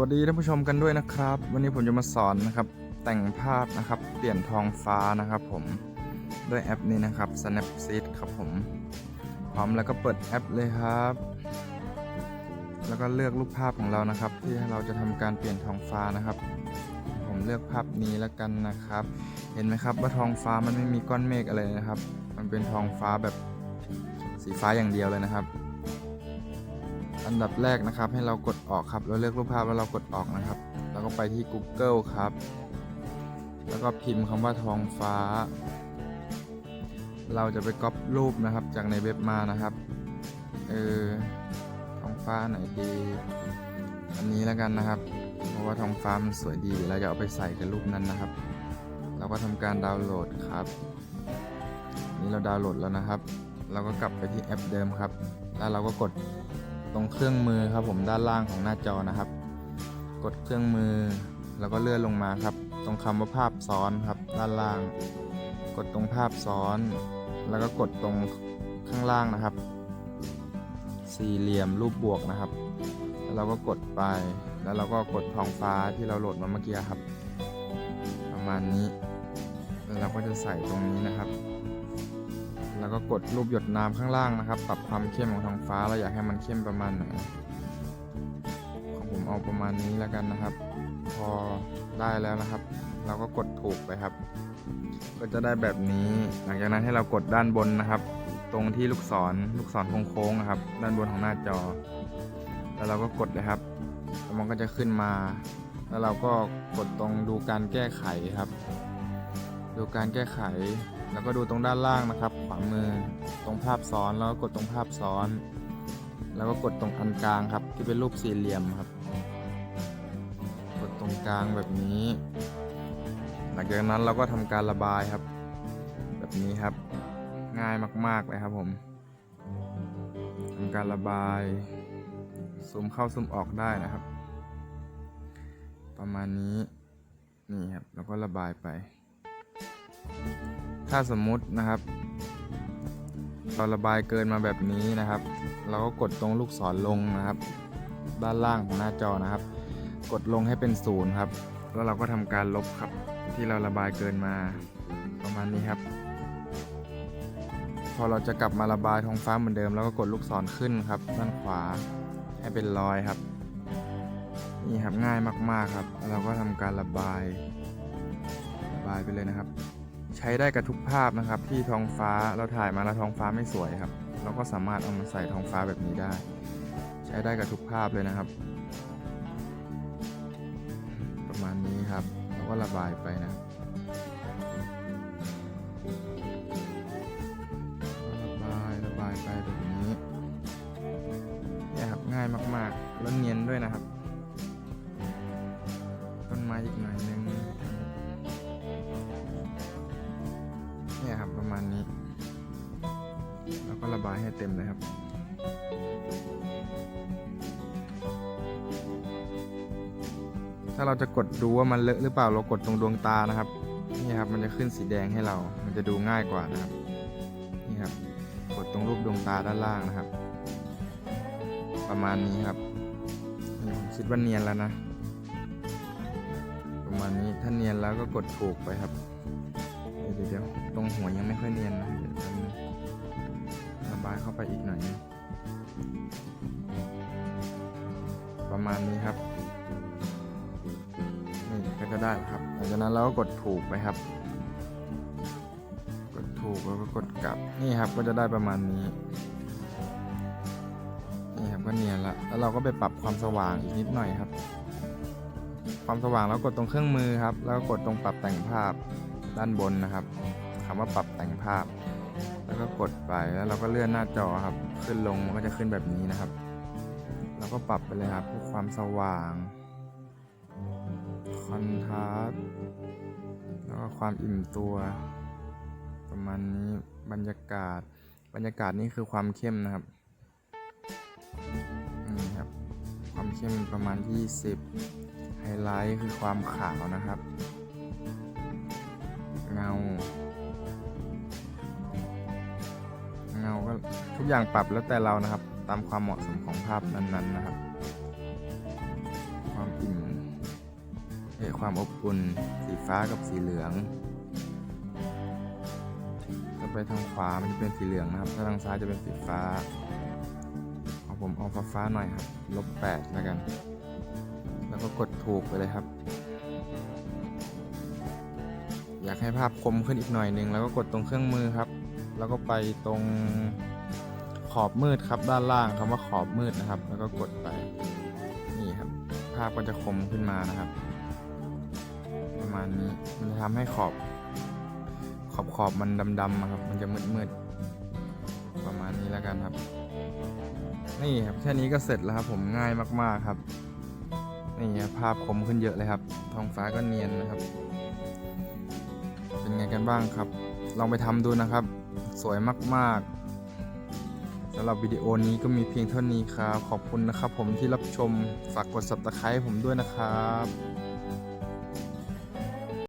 สวัสดีท่านผู้ชมกันด้วยนะครับ วันนี้ผมจะมาสอนนะครับ แต่งภาพนะครับ เปลี่ยนทองฟ้านะครับ ผมด้วยแอปนี้นะครับ Snapseed ครับผมพร้อมแล้วก็เปิดแอปเลยครับ แล้วก็เลือกรูปภาพของเรานะครับ ที่เราจะทำการเปลี่ยนทองฟ้านะครับ ผมเลือกภาพนี้แล้วกันนะครับ เห็นไหมครับว่าทองฟ้ามันไม่มีก้อนเมฆอะไรนะครับ มันเป็นทองฟ้าแบบสีฟ้าอย่างเดียวเลยนะครับ อันดับแรกนะครับ ให้เรากดออกครับ เราเลือกรูปภาพแล้วเรากดออกนะครับ แล้วก็ไปที่ Google ครับ แล้วก็พิมพ์คำว่าทองฟ้า เราจะไปก๊อปรูปนะครับจากในเว็บมานะครับ เออทองฟ้าไหนดีอันนี้แล้วกันนะครับ เพราะว่าทองฟ้ามันสวยดีเราจะเอาไปใส่กับรูปนั้นนะครับ เราก็ทำการดาวน์โหลดครับ นี่เราดาวน์โหลดแล้วนะครับ เราก็กลับไปที่แอปเดิมครับ แล้วเราก็กด รงเครื่องมือครับผมด้านล่างของหน้าจอนะครับ กดเครื่องมือแล้วก็เลื่อนลงมาครับ ตรงคำว่าภาพซ้อนครับ ด้านล่าง กดตรงภาพซ้อน แล้วก็กดตรงข้างล่างนะครับ สี่เหลี่ยมรูปบวกนะครับ แล้วเราก็กดไป แล้วเราก็กดท้องฟ้าที่เราโหลดมาเมื่อกี้ครับ ประมาณนี้ แล้วเราก็จะใส่ตรงนี้นะครับ แล้วก็กดรูปหยดน้ำข้างล่างนะครับ ปรับความเข้มของท้องฟ้าเราอยากให้มันเข้มประมาณไหนของผมเอาประมาณนี้แล้วกันนะครับ พอได้แล้วนะครับ เราก็กดถูกไปครับ ก็จะได้แบบนี้ หลังจากนั้นให้เรากดด้านบนนะครับ ตรงที่ลูกศรลูกศรโค้งๆนะครับ ด้านบนของหน้าจอ แล้วเราก็กดเลยครับแล้วมันก็จะขึ้นมา แล้วเราก็กดตรงดูการแก้ไขครับ ดูการแก้ไข แล้วก็ดูตรงด้านล่างนะครับ ขวามือ ตรงภาพซ้อนแล้วก็กดตรงภาพซ้อน แล้วก็กดตรงอันกลางครับ ที่เป็นรูปสี่เหลี่ยมครับ กดตรงกลางแบบนี้ หลังจากนั้นเราก็ทำการระบายครับ แบบนี้ครับ ง่ายมากๆเลยครับผมทำการระบายซูมเข้าซูมออกได้นะครับ ประมาณนี้นี่ครับแล้วก็ระบายไป ถ้าสมมุตินะครับ เราระบายเกินมาแบบนี้นะครับ เราก็กดตรงลูกศรลงนะครับ ด้านล่างของหน้าจอนะครับ กดลงให้เป็นศูนย์ครับ แล้วเราก็ทำการลบครับ ที่เราระบายเกินมาประมาณนี้ครับ พอเราจะกลับมาระบายท้องฟ้าเหมือนเดิมเราก็กดลูกศรขึ้นครับ ด้านขวาให้เป็นรอยครับ นี่ครับง่ายมากๆครับ เราก็ทำการระบายระบายไปเลยนะครับ ใช้ได้กับทุกภาพนะครับ ที่ท้องฟ้าเราถ่ายมาแล้วท้องฟ้าไม่สวยครับ เราก็สามารถเอามาใส่ท้องฟ้าแบบนี้ได้ ใช้ได้กับทุกภาพเลยนะครับ ประมาณนี้ครับเราก็ระบายไปนะระบายระบายไปแบบนี้เนี่ยครับง่ายมากๆ แล้วเนียนด้วยนะครับ ต้นไม้อีกหน่อยนึงายให้เต็มเลยครับถ้าเราจะกดดูว่ามันเลอะหรือเปล่าเรากดตรงดวงตานะครับนี่ครับมันจะขึ้นสีแดงให้เรา มันจะดูง่ายกว่านะครับนี่ครับ กดตรงรูปดวงตาด้านล่างนะครับ ประมาณนี้ครับนี่ผมคิดว่าเนียนแล้วนะ ประมาณนี้ถ้าเนียนแล้วก็กดถูกไปครับเดี๋ยวเดี๋ยวตรงหัวยังไม่ค่อยเนียนนะ ระบายเข้าไปอีกหน่อย ประมาณนี้ครับ นี่ก็จะได้ครับ หลังจากนั้นเราก็กดถูกไปครับ กดถูกแล้วก็กดกลับ นี่ครับก็จะได้ประมาณนี้ นี่ครับก็เนียนละ แล้วเราก็ไปปรับความสว่างอีกนิดหน่อยครับ ความสว่างแล้วกดตรงเครื่องมือครับ แล้วก็กดตรงปรับแต่งภาพด้านบนนะครับคำว่าปรับแต่งภาพ แล้วก็กดไปแล้วเราก็เลื่อนหน้าจอครับ ขึ้นลงมันก็จะขึ้นแบบนี้นะครับเราก็ปรับไปเลยครับพวกความสว่างคอนทราสต์แล้วก็ความอิ่มตัว ประมาณนี้บรรยากาศ บรรยากาศนี่คือความเข้มนะครับนี่ครับ ความเข้มประมาณ 20 ไฮไลท์คือความขาวนะครับ เงา ทุกอย่างปรับแล้วแต่เรานะครับ ตามความเหมาะสมของภาพนั้นๆนะครับ ความอิ่มความอบอุ่นสีฟ้ากับสีเหลืองถ้าไปทางขวามันจะเป็นสีเหลืองนะครับ ถ้าทางซ้ายจะเป็นสีฟ้าเอาผมเอาฟ้าฟ้าหน่อยครับลบแปดแล้วกัน แล้วก็กดถูกไปเลยครับ อยากให้ภาพคมขึ้นอีกหน่อยนึงแล้วก็กดตรงเครื่องมือครับ แล้วก็ไปตรง ขอบมืดครับด้านล่างคำว่าขอบมืดนะครับ แล้วก็กดไปนี่ครับ ภาพก็จะคมขึ้นมานะครับ ประมาณนี้มันจะทำให้ขอบ ขอบขอบมันดำๆครับ มันจะมืดๆประมาณนี้แล้วกันครับ นี่ครับแค่นี้ก็เสร็จแล้วครับ ผมง่ายมากๆครับนี่ครับภาพคมขึ้นเยอะเลยครับ ท้องฟ้าก็เนียนนะครับ เป็นไงกันบ้างครับ ลองไปทำดูนะครับ สวยมากๆ สำหรับวิดีโอนี้ก็มีเพียงเท่านี้ครับ ขอบคุณนะครับผมที่รับชม ฝากกด subscribe ผมด้วยนะครับ